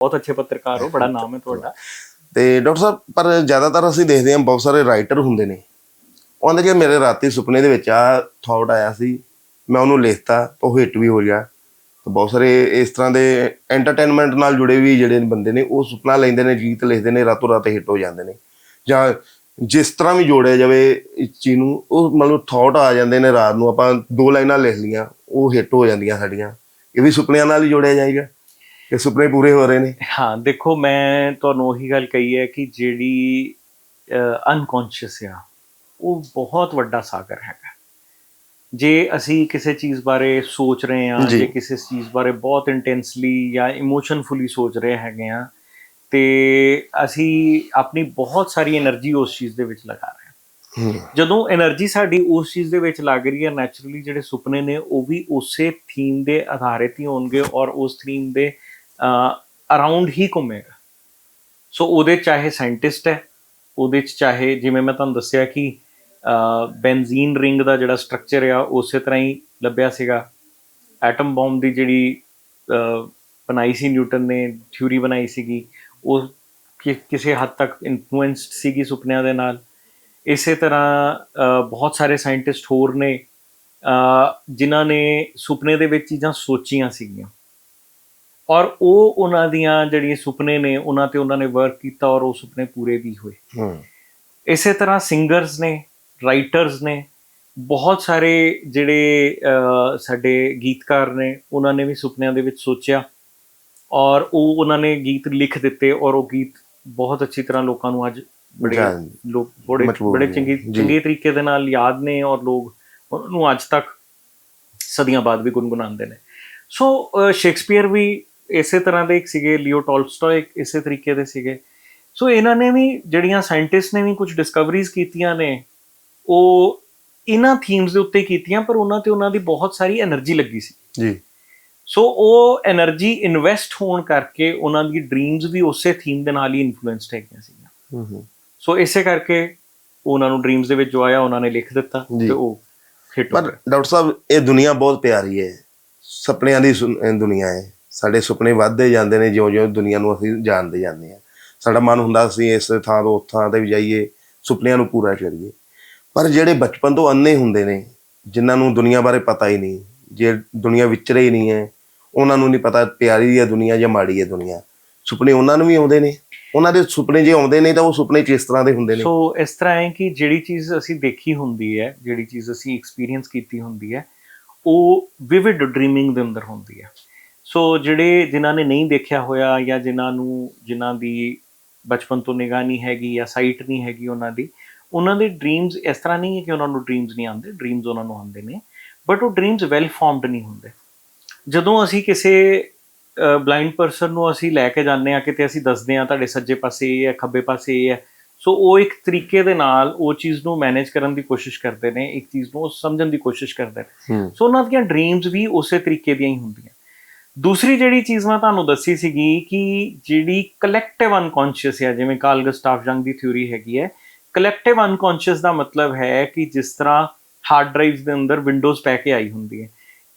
ਬਹੁਤ ਅੱਛੇ ਪੱਤਰਕਾਰ ਹੋ ਬੜਾ ਨਾਮ ਹੈ ਤੁਹਾਡਾ। ਤੇ ਡਾਕਟਰ ਸਾਹਿਬ ਪਰ ਜ਼ਿਆਦਾਤਰ ਅਸੀਂ ਦੇਖਦੇ ਹਾਂ ਬਹੁਤ ਸਾਰੇ ਰਾਈਟਰ ਹੁੰਦੇ ਨੇ। ਉਹਦੇ ਕਿ ਮੇਰੇ ਰਾਤੀ ਸੁਪਨੇ ਦੇ ਵਿੱਚ ਆ ਥਾਟ ਆਇਆ ਸੀ ਮੈਂ ਉਹਨੂੰ ਲਿਖਤਾ ਉਹ ਹਿੱਟ ਵੀ ਹੋ ਗਿਆ। ਤੇ ਬਹੁਤ ਸਾਰੇ ਇਸ ਤਰ੍ਹਾਂ ਦੇ ਐਂਟਰਟੇਨਮੈਂਟ ਨਾਲ ਜੁੜੇ ਵੀ ਜਿਹੜੇ ਬੰਦੇ ਨੇ ਉਹ ਸੁਪਨਾ ਲੈਂਦੇ ਨੇ ਗੀਤ ਲਿਖਦੇ ਨੇ ਰਾਤੋਂ ਰਾਤ ਹਿੱਟ ਹੋ ਜਾਂਦੇ ਨੇ। ਜਾਂ ਜਿਸ ਤਰ੍ਹਾਂ ਵੀ ਜੋੜਿਆ ਜਾਵੇ ਇਸ ਚੀਜ਼ ਨੂੰ ਉਹ ਮਤਲਬ ਥਾਟ ਆ ਜਾਂਦੇ ਨੇ ਰਾਤ ਨੂੰ ਆਪਾਂ ਦੋ ਲਾਈਨਾਂ ਲਿਖ ਲੀਆਂ ਉਹ ਹਿੱਟ ਹੋ ਜਾਂਦੀਆਂ ਸਾਡੀਆਂ। ਇਹ ਵੀ ਸੁਪਨਿਆਂ ਨਾਲ ਹੀ ਜੋੜਿਆ ਜਾਏਗਾ। ਕਿ ਸੁਪਨੇ ਪੂਰੇ ਹੋ ਰਹੇ ਨੇ। ਹਾਂ ਦੇਖੋ ਮੈਂ ਤੁਹਾਨੂੰ ਉਹੀ ਗੱਲ ਕਹੀ ਹੈ ਕਿ ਜਿਹੜੀ ਅਨਕੌਂਸ਼ੀਅਸ ਆ ਉਹ ਬਹੁਤ ਵੱਡਾ ਸਾਗਰ ਹੈਗਾ। ਜੇ ਅਸੀਂ ਕਿਸੇ ਚੀਜ਼ ਬਾਰੇ ਸੋਚ ਰਹੇ ਹਾਂ ਜੇ। ਕਿਸੇ ਚੀਜ਼ ਬਾਰੇ ਬਹੁਤ ਇੰਟੈਂਸਲੀ ਜਾਂ ਇਮੋਸ਼ਨਫੁਲੀ ਸੋਚ ਰਹੇ ਹੈਗੇ ਆ ਤੇ ਅਸੀਂ ਆਪਣੀ ਬਹੁਤ ਸਾਰੀ એનર્ਜੀ ਉਸ ਚੀਜ਼ ਦੇ ਵਿੱਚ ਲਗਾ ਰਹੇ ਹਾਂ। ਜਦੋਂ એનર્ਜੀ ਸਾਡੀ ਉਸ ਚੀਜ਼ ਦੇ ਵਿੱਚ ਲੱਗ ਰਹੀ ਹੈ ਨੇਚਰਲੀ ਜਿਹੜੇ ਸੁਪਨੇ ਨੇ ਉਹ ਵੀ ਉਸੇ ਥੀਮ ਦੇ ਆਧਾਰਿਤ ਹੀ ਹੋਣਗੇ ਔਰ ਉਸ ਥੀਮ ਦੇ ਅਰਾਊਂਡ ਹੀ ਘੁੰਮੇਗਾ। ਸੋ ਉਹਦੇ ਚਾਹੇ ਸਾਇੰਟਿਸਟ ਹੈ, ਉਹਦੇ ਚ ਚਾਹੇ ਜਿਵੇਂ ਮੈਂ ਤੁਹਾਨੂੰ ਦੱਸਿਆ ਕਿ ਬੈਂਜ਼ੀਨ ਰਿੰਗ ਦਾ ਜਿਹੜਾ ਸਟਰਕਚਰ ਆ, ਉਸੇ ਤਰ੍ਹਾਂ ਹੀ ਲੱਭਿਆ ਸੀਗਾ। ਐਟਮ ਬੰਬ ਦੀ ਜਿਹੜੀ ਬਣਾਈ ਸੀ ਨਿਊਟਨ ਨੇ, ਥਿਊਰੀ ਬਣਾਈ ਸੀਗੀ, ਉਹ ਕਿ- ਕਿਸੇ ਹੱਦ ਤੱਕ ਇਨਫਲੂਐਂਸਡ ਸੀਗੀ ਸੁਪਨਿਆਂ ਦੇ ਨਾਲ। ਇਸੇ ਤਰ੍ਹਾਂ ਬਹੁਤ ਸਾਰੇ ਸਾਇੰਟਿਸਟ ਹੋਰ ਨੇ ਜਿਨ੍ਹਾਂ ਨੇ ਸੁਪਨੇ ਦੇ ਵਿੱਚ ਚੀਜ਼ਾਂ ਸੋਚੀਆਂ ਸੀਗੀਆਂ। ਔਰ ਉਹ ਉਹਨਾਂ ਦੀਆਂ ਜਿਹੜੀਆਂ ਸੁਪਨੇ ਨੇ ਉਹਨਾਂ ਤੇ ਉਹਨਾਂ ਨੇ ਵਰਕ ਕੀਤਾ ਔਰ ਉਹ ਸੁਪਨੇ ਪੂਰੇ ਵੀ ਹੋਏ। ਹੂੰ। ਇਸੇ ਤਰ੍ਹਾਂ ਸਿੰਗਰਸ ਨੇ ਰਾਈਟਰਸ ਨੇ ਬਹੁਤ ਸਾਰੇ ਜਿਹੜੇ ਸਾਡੇ ਗੀਤਕਾਰ ਨੇ ਉਹਨਾਂ ਨੇ ਵੀ ਸੁਪਨਿਆਂ ਦੇ ਵਿੱਚ ਸੋਚਿਆ। ਔਰ ਉਹ ਉਹਨਾਂ ਨੇ ਗੀਤ ਲਿਖ ਦਿੱਤੇ ਔਰ ਉਹ ਗੀਤ ਬਹੁਤ ਅੱਛੀ ਤਰ੍ਹਾਂ ਲੋਕਾਂ ਨੂੰ ਅੱਜ ਬੜੇ ਲੋਕ ਬੜੇ ਬੜੇ ਚੰਗੀ। ਚੰਗੇ ਤਰੀਕੇ ਦੇ ਨਾਲ ਯਾਦ ਨੇ ਔਰ ਲੋਕ ਉਹਨਾਂ ਨੂੰ ਅੱਜ ਤੱਕ ਸਦੀਆਂ ਬਾਅਦ ਵੀ ਗੁੰਗੁਣਾਉਂਦੇ ਨੇ। ਸੋ ਸ਼ੇਕਸਪੀਅਰ ਵੀ ਇਸੇ ਤਰ੍ਹਾਂ ਦੇ ਇੱਕ ਸੀਗੇ ਲਿਓ ਟੋਲਸਟੋਏ ਇਸੇ ਤਰੀਕੇ ਦੇ ਸੀਗੇ। ਸੋ ਇਹਨਾਂ ਨੇ ਵੀ ਜਿਹੜੀਆਂ ਸਾਇੰਟਿਸਟ ਨੇ ਵੀ ਕੁਝ ਡਿਸਕਵਰੀਜ਼ ਕੀਤੀਆਂ ਨੇ ਉਹ ਇਹਨਾਂ ਥੀਮਸ ਦੇ ਉੱਤੇ ਕੀਤੀਆਂ ਪਰ ਉਹਨਾਂ ਤੇ ਉਹਨਾਂ ਦੀ ਬਹੁਤ ਸਾਰੀ એનર્ਜੀ ਲੱਗੀ ਸੀ। ਜੀ। ਸੋ ਉਹ એનર્ਜੀ ਇਨਵੈਸਟ ਹੋਣ ਕਰਕੇ ਉਹਨਾਂ ਦੀ ਡ੍ਰੀਮਸ ਵੀ ਉਸੇ ਥੀਮ ਦੇ ਨਾਲ ਹੀ ਇਨਫਲੂਐਂਸਡ ਹੈਗੀਆਂ ਸੀਗੀਆਂ। ਹੂੰ ਹੂੰ। ਸੋ ਇਸੇ ਕਰਕੇ ਉਹਨਾਂ ਨੂੰ ਡ੍ਰੀਮਸ ਦੇ ਵਿੱਚ ਜੋ ਆਇਆ ਉਹਨਾਂ ਨੇ ਲਿਖ ਦਿੱਤਾ ਤੇ ਉਹ ਹਿੱਟ ਪਰ ਡਾਕਟਰ ਸਾਹਿਬ ਇਹ ਦੁਨੀਆ ਬਹੁਤ ਪਿਆਰੀ ਹੈ। ਸੁਪਨਿਆਂ ਦੀ ਦੁਨੀਆ ਹੈ। ਸਾਡੇ ਸੁਪਨੇ ਵੱਧਦੇ ਜਾਂਦੇ ਨੇ, ਜਿਉਂ-ਜਿਉਂ ਦੁਨੀਆ ਨੂੰ ਅਸੀਂ ਜਾਣਦੇ ਜਾਂਦੇ ਹਾਂ। ਸਾਡਾ ਮਨ ਹੁੰਦਾ ਅਸੀਂ ਇਸ ਥਾਂ ਤੋਂ ਉਸ ਥਾਂ ਤੇ ਵੀ ਜਾਈਏ, ਸੁਪਨਿਆਂ ਨੂੰ ਪੂਰਾ ਕਰੀਏ। ਪਰ ਜਿਹੜੇ ਬਚਪਨ ਤੋਂ ਅੰਨੇ ਹੁੰਦੇ ਨੇ, ਜਿਨ੍ਹਾਂ ਨੂੰ ਦੁਨੀਆ ਬਾਰੇ ਪਤਾ ਹੀ ਨਹੀਂ, ਜੇ ਦੁਨੀਆ ਵਿਚਰੇ ਹੀ ਨਹੀਂ ਹੈ, ਉਹਨਾਂ ਨੂੰ ਨਹੀਂ ਪਤਾ ਪਿਆਰੀ ਹੈ ਦੁਨੀਆ ਜਾਂ ਮਾੜੀ ਹੈ ਦੁਨੀਆ। ਸੁਪਨੇ ਉਹਨਾਂ ਨੂੰ ਵੀ ਆਉਂਦੇ ਨੇ। ਉਹਨਾਂ ਦੇ ਸੁਪਨੇ ਜੇ ਆਉਂਦੇ ਨੇ ਤਾਂ ਉਹ ਸੁਪਨੇ ਕਿਸ ਤਰ੍ਹਾਂ ਦੇ ਹੁੰਦੇ ਨੇ। ਸੋ ਇਸ ਤਰ੍ਹਾਂ ਹੈ ਕਿ ਜਿਹੜੀ ਚੀਜ਼ ਅਸੀਂ ਦੇਖੀ ਹੁੰਦੀ ਹੈ, ਜਿਹੜੀ ਚੀਜ਼ ਅਸੀਂ ਐਕਸਪੀਰੀਅੰਸ ਕੀਤੀ ਹੁੰਦੀ ਹੈ, ਉਹ ਵਿਵਿਡ ਡ੍ਰੀਮਿੰਗ ਦੇ ਅੰਦਰ ਹੁੰਦੀ ਹੈ। ਸੋ ਜਿਹੜੇ ਜਿਨ੍ਹਾਂ ਨੇ ਨਹੀਂ ਦੇਖਿਆ ਹੋਇਆ ਜਾਂ ਜਿਨ੍ਹਾਂ ਨੂੰ ਜਿਨ੍ਹਾਂ ਦੀ ਬਚਪਨ ਤੋਂ ਨਿਗਾਹ ਨਹੀਂ ਹੈਗੀ ਜਾਂ ਸਾਈਟ ਨਹੀਂ ਹੈਗੀ ਉਹਨਾਂ ਦੀ ਉਹਨਾਂ ਦੇ ਡ੍ਰੀਮਸ ਇਸ ਤਰ੍ਹਾਂ ਨਹੀਂ ਹੈ ਕਿ ਉਹਨਾਂ ਨੂੰ ਡ੍ਰੀਮਸ ਨਹੀਂ ਆਉਂਦੇ ਡ੍ਰੀਮਸ ਉਹਨਾਂ ਨੂੰ ਆਉਂਦੇ ਨੇ ਬਟ ਉਹ ਡ੍ਰੀਮਸ ਵੈਲ ਫਾਰਮਡ ਨਹੀਂ ਹੁੰਦੇ। ਜਦੋਂ ਅਸੀਂ ਕਿਸੇ ਬਲਾਈਂਡ ਪਰਸਨ ਨੂੰ ਅਸੀਂ ਲੈ ਕੇ ਜਾਂਦੇ ਆ ਕਿਤੇ ਅਸੀਂ ਦੱਸਦੇ ਆ ਤੁਹਾਡੇ ਸੱਜੇ ਪਾਸੇ ਇਹ ਹੈ ਖੱਬੇ ਪਾਸੇ ਇਹ ਹੈ ਸੋ ਉਹ ਇੱਕ ਤਰੀਕੇ ਦੇ ਨਾਲ ਉਹ ਚੀਜ਼ ਨੂੰ ਮੈਨੇਜ ਕਰਨ ਦੀ ਕੋਸ਼ਿਸ਼ ਕਰਦੇ ਨੇ ਇੱਕ ਚੀਜ਼ ਨੂੰ ਸਮਝਣ ਦੀ ਕੋਸ਼ਿਸ਼ ਕਰਦੇ ਨੇ। ਸੋ ਉਹਨਾਂ ਦੀਆਂ ਡ੍ਰੀਮਸ ਵੀ ਉਸੇ ਤਰੀਕੇ ਦੀਆਂ ਹੀ ਹੁੰਦੀਆਂ। ਦੂਸਰੀ ਜਿਹੜੀ ਚੀਜ਼ ਮੈਂ ਤੁਹਾਨੂੰ ਦੱਸੀ ਸੀਗੀ ਕਿ ਜਿਹੜੀ ਕਲੈਕਟਿਵ ਅਨਕੌਂਸ਼ੀਅਸ ਹੈ ਜਿਵੇਂ ਕਾਰਲ ਗਸਟਾਫ ਜੰਗ ਦੀ ਥਿਊਰੀ ਹੈਗੀ ਹੈ ਕਲੈਕਟਿਵ ਅਨਕੌਂਸ਼ੀਅਸ ਦਾ ਮਤਲਬ ਹੈ ਕਿ ਜਿਸ ਤਰ੍ਹਾਂ ਹਾਰਡ ਡਰਾਈਵਸ ਦੇ ਅੰਦਰ ਵਿੰਡੋਜ਼ ਪੈ ਕੇ ਆਈ ਹੁੰਦੀ ਹੈ।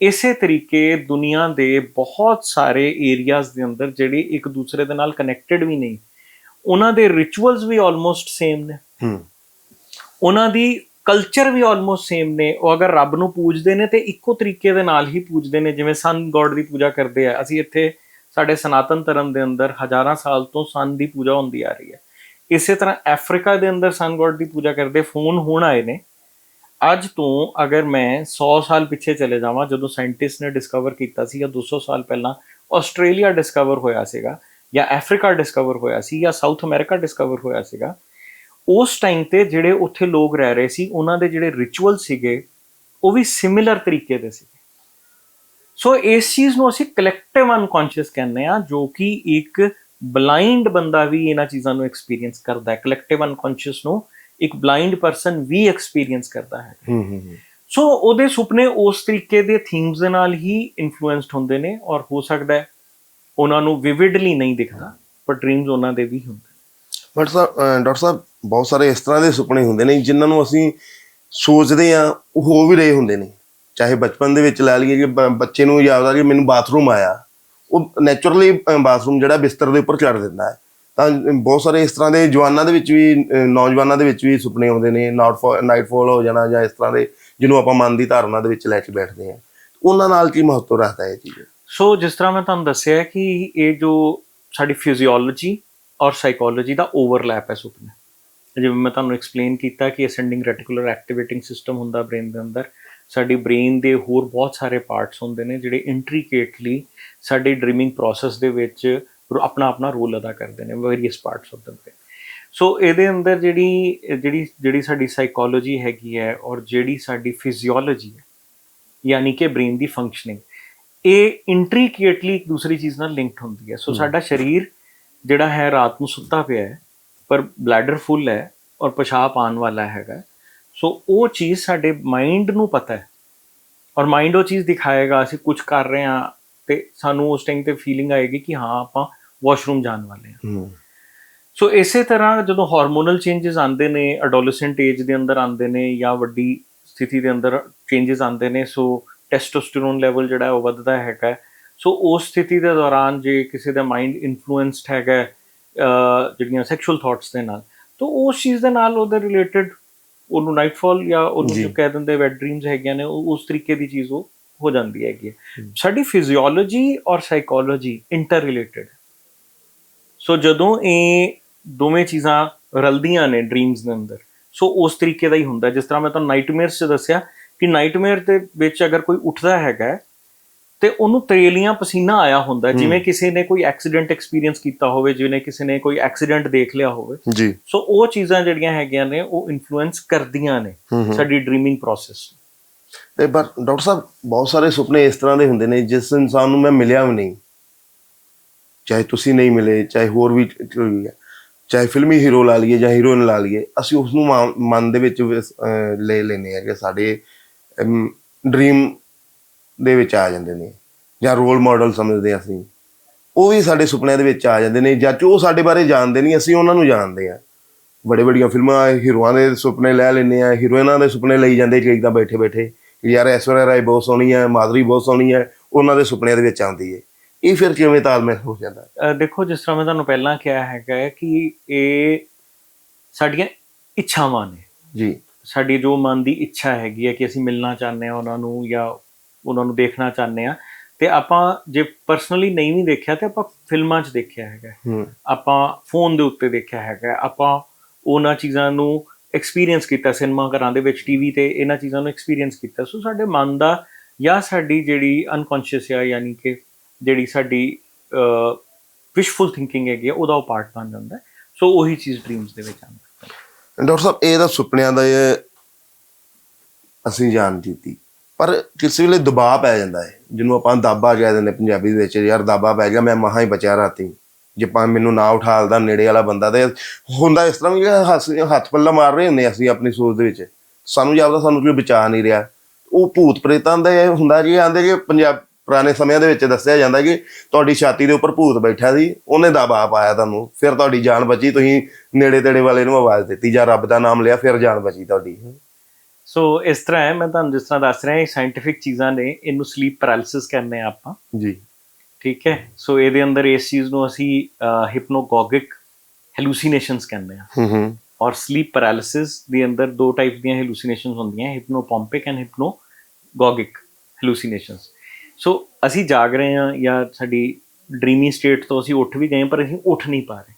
ਇਸੇ ਤਰੀਕੇ ਦੁਨੀਆ ਦੇ ਬਹੁਤ ਸਾਰੇ ਏਰੀਆਜ਼ ਦੇ ਅੰਦਰ ਜਿਹੜੇ ਇੱਕ ਦੂਸਰੇ ਦੇ ਨਾਲ ਕਨੈਕਟਡ ਵੀ ਨਹੀਂ ਉਹਨਾਂ ਦੇ ਰਿਚੁਅਲਸ ਵੀ ਆਲਮੋਸਟ ਸੇਮ ਨੇ। ਹੂੰ। ਉਹਨਾਂ ਦੀ ਕਲਚਰ ਵੀ ਆਲਮੋਸਟ ਸੇਮ ਨੇ। ਉਹ ਅਗਰ ਰੱਬ ਨੂੰ ਪੂਜਦੇ ਨੇ ਤੇ ਇੱਕੋ ਤਰੀਕੇ ਦੇ ਨਾਲ ਹੀ ਪੂਜਦੇ ਨੇ, ਜਿਵੇਂ ਸਨ ਗੋਡ ਦੀ ਪੂਜਾ ਕਰਦੇ ਆ। ਅਸੀਂ ਇੱਥੇ ਸਾਡੇ ਸਨਾਤਨ ਧਰਮ ਦੇ ਅੰਦਰ ਹਜ਼ਾਰਾਂ ਸਾਲ ਤੋਂ ਸਨ ਦੀ ਪੂਜਾ ਹੁੰਦੀ ਆ ਰਹੀ ਹੈ। ਇਸੇ ਤਰ੍ਹਾਂ ਅਫਰੀਕਾ ਦੇ ਅੰਦਰ ਸਨ ਗੋਡ ਦੀ ਪੂਜਾ ਕਰਦੇ ਫੋਨ ਹੁਣ ਆਏ ਨੇ। ਅੱਜ ਤੋਂ ਅਗਰ ਮੈਂ 100 ਸਾਲ ਪਿੱਛੇ ਚਲੇ ਜਾਵਾਂ, ਜਦੋਂ ਸਾਇੰਟਿਸਟ ਨੇ ਡਿਸਕਵਰ ਕੀਤਾ ਸੀ ਜਾਂ 200 ਸਾਲ ਪਹਿਲਾਂ ਆਸਟ੍ਰੇਲੀਆ ਡਿਸਕਵਰ ਹੋਇਆ ਸੀਗਾ ਜਾਂ ਅਫਰੀਕਾ ਡਿਸਕਵਰ ਹੋਇਆ ਸੀ ਜਾਂ ਸਾਊਥ ਅਮਰੀਕਾ ਡਿਸਕਵਰ ਹੋਇਆ ਸੀਗਾ ਉਸ ਟਾਈਮ ਤੇ ਜਿਹੜੇ ਉੱਥੇ ਲੋਕ ਰਹਿ ਰਹੇ ਸੀ ਉਹਨਾਂ ਦੇ ਜਿਹੜੇ ਰਿਚੁਅਲ ਸੀਗੇ ਉਹ ਵੀ ਸਿਮਿਲਰ ਤਰੀਕੇ ਦੇ ਸੀ ਸੋ ਇਸ ਚੀਜ਼ ਨੂੰ ਅਸੀਂ ਕਲੈਕਟਿਵ ਅਨਕੌਂਸ਼ੀਅਸ ਕਹਿੰਦੇ ਆ ਜੋ ਕਿ ਇੱਕ ਬਲਾਈਂਡ ਬੰਦਾ ਵੀ ਇਹਨਾਂ ਚੀਜ਼ਾਂ ਨੂੰ ਐਕਸਪੀਰੀਅੰਸ ਕਰਦਾ ਹੈ। ਕਲੈਕਟਿਵ ਅਨਕੌਂਸ਼ੀਅਸ ਨੂੰ ਇੱਕ ਬਲਾਈਂਡ ਪਰਸਨ ਵੀ ਐਕਸਪੀਰੀਅੰਸ ਕਰਦਾ ਹੈ। ਸੋ ਉਹਦੇ ਸੁਪਨੇ ਉਸ ਤਰੀਕੇ ਦੇ ਥੀਮਸ ਦੇ ਨਾਲ ਹੀ ਇਨਫਲੂਐਂਸਡ ਹੁੰਦੇ ਨੇ ਔਰ ਹੋ ਸਕਦਾ ਹੈ ਉਹਨਾਂ ਨੂੰ ਵਿਵਿਡਲੀ ਨਹੀਂ ਦਿਖਦਾ ਪਰ ਡ੍ਰੀਮਸ ਉਹਨਾਂ ਦੇ ਵੀ ਹੁੰਦੇ ਬਟ ਸਾਹਿਬ ਡਾਕਟਰ ਸਾਹਿਬ, ਬਹੁਤ ਸਾਰੇ ਇਸ ਤਰ੍ਹਾਂ ਦੇ ਸੁਪਨੇ ਹੁੰਦੇ ਨੇ ਜਿਨ੍ਹਾਂ ਨੂੰ ਅਸੀਂ ਸੋਚਦੇ ਆ ਉਹ ਹੋ ਵੀ ਰਹੇ ਹੁੰਦੇ ਨੇ। ਚਾਹੇ ਬਚਪਨ ਦੇ ਵਿੱਚ ਲੈ ਲਈਏ ਕਿ ਬੱਚੇ ਨੂੰ ਯਾਦ ਆ ਕਿ ਮੈਨੂੰ ਬਾਥਰੂਮ ਆਇਆ। ਉਹ ਨੇਚਰਲੀ ਬਾਥਰੂਮ ਜਿਹੜਾ ਬਿਸਤਰ ਦੇ ਉੱਪਰ ਚੜ ਦਿੰਦਾ ਹੈ। ਤਾਂ ਬਹੁਤ ਸਾਰੇ ਇਸ ਤਰ੍ਹਾਂ ਦੇ ਜਵਾਨਾਂ ਦੇ ਵਿੱਚ ਵੀ ਨੌਜਵਾਨਾਂ ਦੇ ਵਿੱਚ ਵੀ ਸੁਪਨੇ ਆਉਂਦੇ ਨੇ ਨਾਈਟ ਨਾਈਟਫਾਲ ਹੋ ਜਾਣਾ ਜਾਂ ਇਸ ਤਰ੍ਹਾਂ ਦੇ ਜਿਹਨੂੰ ਆਪਾਂ ਮਨ ਦੀ ਧਾਰਨਾ ਦੇ ਵਿੱਚ ਲੈ ਕੇ ਬੈਠਦੇ ਹਾਂ। ਉਹਨਾਂ ਨਾਲ ਕੀ ਮਹੱਤਵ ਰੱਖਦਾ ਹੈ ਇਹ ਚੀਜ਼? ਸੋ ਜਿਸ ਤਰ੍ਹਾਂ ਮੈਂ ਤੁਹਾਨੂੰ ਦੱਸਿਆ ਕਿ ਇਹ ਜੋ ਸਾਡੀ ਫਿਜ਼ੀਓਲੋਜੀ ਔਰ ਸਾਈਕੋਲੋਜੀ ਦਾ ਓਵਰਲੈਪ ਹੈ ਸੁਪਨੇ। ਜਿਵੇਂ ਮੈਂ ਤੁਹਾਨੂੰ ਐਕਸਪਲੇਨ ਕੀਤਾ ਕਿ ਅਸੈਂਡਿੰਗ ਰੈਟੀਕੂਲਰ ਐਕਟੀਵੇਟਿੰਗ ਸਿਸਟਮ ਹੁੰਦਾ ਬ੍ਰੇਨ ਦੇ ਅੰਦਰ ਸਾਡੀ ਬ੍ਰੇਨ ਦੇ ਹੋਰ ਬਹੁਤ ਸਾਰੇ ਪਾਰਟਸ ਹੁੰਦੇ ਨੇ ਜਿਹੜੇ ਇੰਟ੍ਰੀਕੇਟਲੀ ਸਾਡੇ ਡ੍ਰੀਮਿੰਗ ਪ੍ਰੋਸੈਸ ਦੇ ਵਿੱਚ ਆਪਣਾ ਆਪਣਾ ਰੋਲ ਅਦਾ ਕਰਦੇ ਨੇ various parts of the brain so ਇਹਦੇ ਅੰਦਰ ਜਿਹੜੀ ਜਿਹੜੀ ਜਿਹੜੀ ਸਾਡੀ ਸਾਈਕੋਲੋਜੀ ਹੈਗੀ ਹੈ ਔਰ ਜਿਹੜੀ ਸਾਡੀ ਫਿਜ਼ੀਓਲੋਜੀ ਹੈ ਯਾਨੀ ਕਿ ਬ੍ਰੇਨ ਦੀ ਫੰਕਸ਼ਨਿੰਗ ਇਹ ਇੰਟ੍ਰੀਕੇਟਲੀ ਇੱਕ ਦੂਸਰੀ ਚੀਜ਼ ਨਾਲ ਲਿੰਕਡ ਹੁੰਦੀ ਹੈ। ਸੋ ਸਾਡਾ ਸਰੀਰ ਜਿਹੜਾ ਹੈ ਰਾਤ ਨੂੰ ਸੁੱਤਾ ਪਿਆ ਹੈ ਪਰ ਬਲੈਡਰ ਫੁੱਲ ਹੈ ਔਰ ਪਿਸ਼ਾਬ ਆਉਣ ਵਾਲਾ ਹੈਗਾ। ਸੋ ਉਹ ਚੀਜ਼ ਸਾਡੇ ਮਾਈਂਡ ਨੂੰ ਪਤਾ ਹੈ ਔਰ ਮਾਈਂਡ ਉਹ ਚੀਜ਼ ਦਿਖਾਏਗਾ ਅਸੀਂ ਕੁਝ ਕਰ ਰਹੇ ਹਾਂ ਤੇ ਸਾਨੂੰ ਉਸ ਟਾਈਮ ਤੇ ਫੀਲਿੰਗ ਆਏਗੀ ਕਿ ਹਾਂ ਆਪਾਂ ਵਾਸ਼ਰੂਮ ਜਾਣ ਵਾਲੇ ਹਾਂ। ਸੋ ਇਸੇ ਤਰ੍ਹਾਂ ਜਦੋਂ ਹਾਰਮੋਨਲ ਚੇਂजेस ਆਉਂਦੇ ਨੇ ਐਡੋਲੈਸੈਂਟ ਏਜ ਦੇ ਅੰਦਰ ਆਉਂਦੇ ਨੇ ਜਾਂ ਵੱਡੀ ਸਥਿਤੀ ਦੇ ਅੰਦਰ ਚੇਂजेस ਆਉਂਦੇ ਨੇ ਸੋ ਟੈਸਟੋਸਟੀਰੋਨ ਲੈਵਲ ਜਿਹੜਾ ਉਹ ਵੱਧਦਾ ਹੈਗਾ। ਸੋ ਉਸ ਸਥਿਤੀ ਦੇ ਦੌਰਾਨ ਜੇ ਕਿਸੇ ਦਾ ਮਾਈਂਡ ਇਨਫਲੂਐਂਸਡ ਹੈਗਾ ਜਿਹੜੀਆਂ ਸੈਕਸ਼ੂਅਲ ਥਾਟਸ ਦੇ ਨਾਲ ਤਾਂ ਉਸ ਚੀਜ਼ ਦੇ ਨਾਲ ਉਹਦੇ ਰਿਲੇਟਡ ਉਹਨੂੰ ਨਾਈਟਫਾਲ ਜਾਂ ਉਹਨੂੰ ਜੀ। ਕਹਿ ਦਿੰਦੇ ਵੈਟ ਡ੍ਰੀਮਸ ਹੈਗੀਆਂ ਨੇ ਉਹ ਉਸ ਤਰੀਕੇ ਦੀ ਚੀਜ਼ ਉਹ ਹੋ ਜਾਂਦੀ ਹੈਗੀ ਸਾਡੀ ਫਿਜ਼ੀਓਲੋਜੀ ਔਰ ਸਾਈਕੋਲੋਜੀ ਇੰਟਰ ਰਿਲੇਟਡ ਸੋ ਜਦੋਂ ਇਹ ਦੋਵੇਂ ਚੀਜ਼ਾਂ ਰਲਦੀਆਂ ਨੇ ਡ੍ਰੀਮਸ ਦੇ ਅੰਦਰ ਸੋ ਉਸ ਤਰੀਕੇ ਦਾ ਹੀ ਹੁੰਦਾ। ਜਿਸ ਤਰ੍ਹਾਂ ਮੈਂ ਤੁਹਾਨੂੰ ਨਾਈਟਮੇਅਰਸ 'ਚ ਦੱਸਿਆ ਕਿ ਨਾਈਟਮੇਅਰ ਦੇ ਵਿੱਚ ਅਗਰ ਕੋਈ ਉੱਠਦਾ ਹੈਗਾ ਤੇ ਉਹਨੂੰ ਤਰੇਲੀਆਂ ਪਸੀਨਾ ਆਇਆ ਹੁੰਦਾ ਜਿਵੇਂ ਕਿਸੇ ਨੇ ਕੋਈ ਐਕਸੀਡੈਂਟ ਐਕਸਪੀਰੀਅੰਸ ਕੀਤਾ ਹੋਵੇ ਜਿਵੇਂ ਕਿਸੇ ਨੇ ਕੋਈ ਐਕਸੀਡੈਂਟ ਦੇਖ ਲਿਆ ਹੋਵੇ। ਜੀ। ਸੋ ਉਹ ਚੀਜ਼ਾਂ ਜਿਹੜੀਆਂ ਹੈਗੀਆਂ ਨੇ ਉਹ ਇਨਫਲੂਐਂਸ ਕਰਦੀਆਂ ਨੇ ਸਾਡੀ ਡ੍ਰੀਮਿੰਗ ਪ੍ਰੋਸੈਸ ਤੇ ਪਰ ਡਾਕਟਰ ਸਾਹਿਬ ਬਹੁਤ ਸਾਰੇ ਸੁਪਨੇ ਇਸ ਤਰ੍ਹਾਂ ਦੇ ਹੁੰਦੇ ਨੇ ਜਿਸ ਇਨਸਾਨ ਨੂੰ ਮੈਂ ਮਿਲਿਆ ਵੀ ਨਹੀਂ। ਚਾਹੇ ਤੁਸੀਂ ਨਹੀਂ ਮਿਲੇ ਚਾਹੇ ਹੋਰ ਵੀ ਕੋਈ ਹੈ। ਚਾਹੇ ਫਿਲਮੀ ਹੀਰੋ ਲਾ ਲਈਏ ਜਾਂ ਹੀਰੋਇਨ ਲਾ ਲਈਏ ਅਸੀਂ ਉਸ ਨੂੰ ਮਨ ਦੇ ਵਿੱਚ ਲੈ ਲੈਨੇ ਆ ਕਿ ਸਾਡੇ ਡ੍ਰੀਮ ਦੇ ਵਿੱਚ ਆ ਜਾਂਦੇ ਨੇ ਜਾਂ ਰੋਲ ਮਾਡਲ ਸਮਝਦੇ ਅਸੀਂ। ਉਹ ਵੀ ਸਾਡੇ ਸੁਪਨਿਆਂ ਦੇ ਵਿੱਚ ਆ ਜਾਂਦੇ ਨੇ ਜਾਂ ਉਹ ਸਾਡੇ ਬਾਰੇ ਜਾਣਦੇ ਨਹੀਂ ਅਸੀਂ ਉਹਨਾਂ ਨੂੰ ਜਾਣਦੇ ਆ ਬੜੇ ਬੜੀਆਂ ਫਿਲਮਾਂ ਹੀਰੋਆਂ ਦੇ ਸੁਪਨੇ ਲੈ ਲੈਂਦੇ ਆ ਹੀਰੋਇਨਾਂ ਦੇ ਸੁਪਨੇ ਲਈ ਜਾਂਦੇ ਕਿ ਇੱਕਦਮ ਬੈਠੇ ਬੈਠੇ ਯਾਰ ਐਸ਼ਵਰਿਆ ਰਾਏ ਬਹੁਤ ਸੋਹਣੀ ਹੈ ਮਾਧੁਰੀ ਬਹੁਤ ਸੋਹਣੀ ਹੈ ਉਹਨਾਂ ਦੇ ਸੁਪਨਿਆਂ ਦੇ ਵਿੱਚ ਆਉਂਦੀ ਹੈ। ਇਹ ਫਿਰ ਕਿਵੇਂ ਤਾਲਮੇਲ ਹੋ ਜਾਂਦਾ? ਦੇਖੋ ਜਿਸ ਤਰ੍ਹਾਂ ਮੈਂ ਤੁਹਾਨੂੰ ਪਹਿਲਾਂ ਕਿਹਾ ਹੈਗਾ ਕਿ ਇਹ ਸਾਡੀਆਂ ਇੱਛਾਵਾਂ ਨੇ। ਜੀ। ਸਾਡੀ ਜੋ ਮਨ ਦੀ ਇੱਛਾ ਹੈਗੀ ਹੈ ਕਿ ਅਸੀਂ ਮਿਲਣਾ ਚਾਹੁੰਦੇ ਹਾਂ ਉਹਨਾਂ ਨੂੰ ਜਾਂ ਉਹਨਾਂ ਨੂੰ ਦੇਖਣਾ ਚਾਹੁੰਦੇ ਹਾਂ। ਤੇ ਆਪਾਂ ਜੇ ਪਰਸਨਲੀ ਨਹੀਂ ਵੀ ਦੇਖਿਆ ਤੇ ਆਪਾਂ ਫਿਲਮਾਂ 'ਚ ਦੇਖਿਆ ਹੈਗਾ ਹੂੰ। ਆਪਾਂ ਫੋਨ ਦੇ ਉੱਤੇ ਦੇਖਿਆ ਹੈਗਾ ਆਪਾਂ ਉਹਨਾਂ ਚੀਜ਼ਾਂ ਨੂੰ ਐਕਸਪੀਰੀਅੰਸ ਕੀਤਾ ਸਿਨੇਮਾ ਘਰਾਂ ਦੇ ਵਿੱਚ ਟੀਵੀ ਤੇ ਇਹਨਾਂ ਚੀਜ਼ਾਂ ਨੂੰ ਐਕਸਪੀਰੀਅੰਸ ਕੀਤਾ। ਸੋ ਸਾਡੇ ਮਨ ਦਾ ਜਾਂ ਸਾਡੀ ਜਿਹੜੀ ਅਨਕੌਂਸ਼ੀਅਸ ਆ ਯਾਨੀ ਕਿ ਜਿਹੜੀ ਸਾਡੀ ਵਿਸ਼ਫੁਲ ਥਿੰਕਿੰਗ ਹੈਗੀ ਆ ਉਹਦਾ ਉਹ ਪਾਰਟ ਬਣ ਜਾਂਦਾ ਹੈ। ਸੋ ਉਹੀ ਚੀਜ਼ ਡ੍ਰੀਮਸ ਦੇ ਵਿੱਚ ਆਉਂਦਾ ਹੈ। ਡਾਕਟਰ ਸਾਹਿਬ ਇਹ ਤਾਂ ਸੁਪਨਿਆਂ ਦਾ ਇਹ ਅਸੀਂ ਜਾਣ ਦਿੱਤੀ ਪਰ ਕਿਸੇ ਵੇਲੇ ਦਬਾਅ ਪੈ ਜਾਂਦਾ ਹੈ। ਜਿਹਨੂੰ ਆਪਾਂ ਦਾਬਾ ਕਹਿ ਦਿੰਦੇ ਪੰਜਾਬੀ ਦੇ ਵਿੱਚ, ਯਾਰ ਦਾਬਾ ਪੈ ਗਿਆ, ਮੈਂ ਮਹਾ ਹੀ ਬਚਿਆ ਰਾਤੀ। ਜੇ ਪਾ ਮੈਨੂੰ ਨਾ ਉਠਾਲਦਾ ਨੇੜੇ ਵਾਲਾ ਬੰਦਾ ਤੇ ਹੁੰਦਾ ਇਸ ਤਰ੍ਹਾਂ ਵੀ ਹੱਸ ਹੱਥ ਪੱਲਾ ਮਾਰ ਰਹੇ ਹੁੰਦੇ ਅਸੀਂ ਆਪਣੀ ਸੋਚ ਦੇ ਵਿੱਚ। ਸਾਨੂੰ ਜਾਪਦਾ ਸਾਨੂੰ ਕੋਈ ਬਚਾ ਨਹੀਂ ਰਿਹਾ। ਉਹ ਭੂਤ ਪ੍ਰੇਤਾਂ ਦਾ ਇਹ ਹੁੰਦਾ ਜੀ, ਆਂਦੇ ਕਿ ਪੰਜਾਬ ਪੁਰਾਣੇ ਸਮਿਆਂ ਦੇ ਵਿੱਚ ਦੱਸਿਆ ਜਾਂਦਾ ਕਿ ਤੁਹਾਡੀ ਛਾਤੀ ਦੇ ਉੱਪਰ ਭੂਤ ਬੈਠਾ ਸੀ, ਉਹਨੇ ਦਬਾਅ ਪਾਇਆ ਤੁਹਾਨੂੰ। ਫਿਰ ਤੁਹਾਡੀ ਜਾਨ ਬਚੀ, ਤੁਸੀਂ ਨੇੜੇ ਤੇੜੇ ਵਾਲੇ ਨੂੰ ਆਵਾਜ਼ ਦਿੱਤੀ ਜਾਂ ਰੱਬ ਦਾ ਨਾਮ ਲਿਆ, ਫਿਰ ਜਾਨ ਬਚੀ ਤੁਹਾਡੀ। ਸੋ ਇਸ ਤਰ੍ਹਾਂ ਹੈ ਮੈਂ ਤੁਹਾਨੂੰ ਜਿਸ ਤਰ੍ਹਾਂ ਦੱਸ ਰਿਹਾ ਇਹ ਸਾਇੰਟੀਫਿਕ ਚੀਜ਼ਾਂ ਨੇ ਇਹਨੂੰ ਸਲੀਪ ਪੈਰਾਲਿਸਿਸ ਕਹਿੰਦੇ ਆ ਆਪਾਂ। ਜੀ। ਠੀਕ ਹੈ? ਸੋ ਇਹਦੇ ਅੰਦਰ ਇਸ ਚੀਜ਼ ਨੂੰ ਅਸੀਂ ਹਿਪਨੋਗੋਗਿਕ ਹੈਲੂਸੀਨੇਸ਼ਨਸ ਕਹਿੰਦੇ ਆ ਹੂੰ ਹੂੰ। ਔਰ ਸਲੀਪ ਪੈਰਾਲਿਸਿਸ ਦੇ ਅੰਦਰ ਦੋ ਟਾਈਪ ਦੀਆਂ ਹੈਲੂਸੀਨੇਸ਼ਨਸ ਹੁੰਦੀਆਂ ਹਿਪਨੋਪੰਪਿਕ ਐਂਡ ਹਿਪਨੋਗੋਗਿਕ ਹੈਲੂਸੀਨੇਸ਼ਨਸ ਸੋ ਅਸੀਂ ਜਾਗ ਰਹੇ ਹਾਂ ਜਾਂ ਸਾਡੀ ਡ੍ਰੀਮੀ ਸਟੇਟ ਤੋਂ ਅਸੀਂ ਉੱਠ ਵੀ ਗਏ ਪਰ ਅਸੀਂ ਉੱਠ ਨਹੀਂ ਪਾ ਰਹੇ।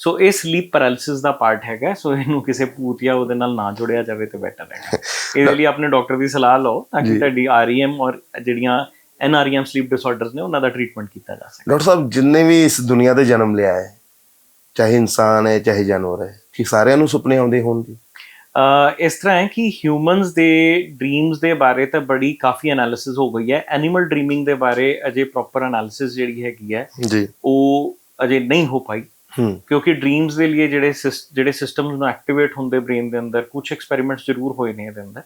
ਸੋ ਇਹ ਸਲੀਪ ਪੈਰਾਲਿਸਿਸ ਦਾ ਪਾਰਟ ਹੈਗਾ ਸੋ ਇਹਨੂੰ ਕਿਸੇ ਭੂਤ ਜਾਂ ਉਹਦੇ ਨਾਲ ਨਾ ਜੁੜਿਆ ਜਾਵੇ ਤੇ ਬੈਟਰ ਹੈਗਾ। ਇਹਦੇ ਲਈ ਆਪਣੇ ਡਾਕਟਰ ਦੀ ਸਲਾਹ ਲਓ ਤਾਂ ਕਿ। ਤੁਹਾਡੀ ਆਰਈਐਮ ਔਰ ਜਿਹੜੀਆਂ ਐਨਆਰਈਐਮ ਸਲੀਪ ਡਿਸਆਰਡਰਸ ਨੇ ਉਹਨਾਂ ਦਾ ਟ੍ਰੀਟਮੈਂਟ ਕੀਤਾ ਜਾ ਸਕੇ। ਡਾਕਟਰ ਸਾਹਿਬ ਜਿੰਨੇ ਵੀ ਇਸ ਦੁਨੀਆ ਤੇ ਜਨਮ ਲਿਆ ਹੈ ਚਾਹੇ ਇਨਸਾਨ ਹੈ ਚਾਹੇ ਜਾਨਵਰ ਹੈ ਕਿ ਸਾਰਿਆਂ ਨੂੰ ਸੁਪਨੇ ਆਉਂਦੇ ਹੋਣਗੇ? ਇਸ ਤਰ੍ਹਾਂ ਹੈ ਕਿ ਹਿਊਮਨਸ ਦੇ ਡ੍ਰੀਮਸ ਦੇ ਬਾਰੇ ਤਾਂ ਬੜੀ ਕਾਫੀ ਐਨਾਲਿਸਿਸ ਹੋ ਗਈ ਹੈ। ਐਨੀਮਲ ਡ੍ਰੀਮਿੰਗ ਦੇ ਬਾਰੇ ਅਜੇ ਪ੍ਰੋਪਰ ਐਨਾਲਿਸਿਸ ਜਿਹੜੀ ਹੈਗੀ ਹੈ ਜੀ। ਉਹ ਅਜੇ ਨਹੀਂ ਹੋ ਪਾਈ। ਹੂੰ ਕਿਉਂਕਿ ਡ੍ਰੀਮਸ ਦੇ ਲਈ ਜਿਹੜੇ ਸਿਸ- ਜਿਹੜੇ ਸਿਸਟਮਸ ਨੂੰ ਐਕਟੀਵੇਟ ਹੁੰਦੇ ਬ੍ਰੇਨ ਦੇ ਅੰਦਰ ਕੁਝ ਐਕਸਪੈਰੀਮੈਂਟਸ ਜ਼ਰੂਰ ਹੋਏ ਨੇ ਇਹਦੇ ਅੰਦਰ,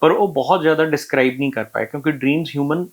ਪਰ ਉਹ ਬਹੁਤ ਜ਼ਿਆਦਾ ਡਿਸਕ੍ਰਾਈਬ ਨਹੀਂ ਕਰ ਪਾਏ, ਕਿਉਂਕਿ ਡ੍ਰੀਮਸ ਹਿਊਮਨ